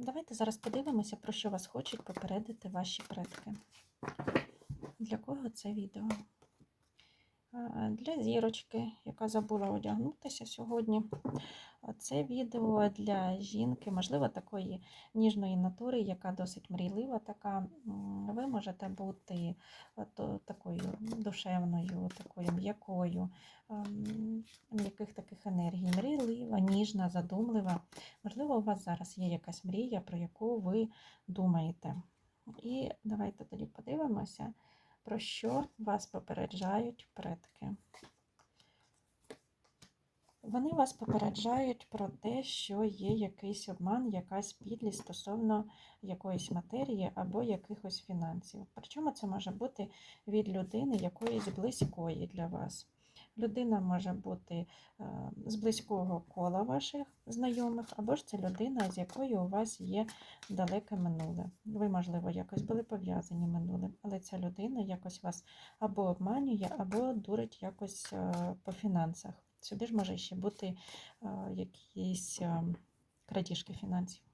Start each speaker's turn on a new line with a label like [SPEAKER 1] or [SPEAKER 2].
[SPEAKER 1] Давайте зараз подивимося, про що вас хочуть попередити ваші предки. Для кого це відео? Для зірочки, яка забула одягнутися сьогодні. Це відео для жінки, можливо, такої ніжної натури, яка досить мрійлива. Така. Ви можете бути такою душевною, такою м'якою, ем, м'яких таких енергій. Мрійлива, ніжна, задумлива. Можливо, у вас зараз є якась мрія, про яку ви думаєте. І давайте тоді подивимося, про що вас попереджають предки. Вони вас попереджають про те, що є якийсь обман, якась підлість стосовно якоїсь матерії або якихось фінансів. Причому це може бути від людини якоїсь близької для вас. Людина може бути е, з близького кола ваших знайомих, або ж це людина, з якою у вас є далеке минуле. Ви, можливо, якось були пов'язані минулим, але ця людина якось вас або обманює, або дурить якось е, по фінансах. Сюди ж може ще бути е, якісь е, крадіжки фінансів.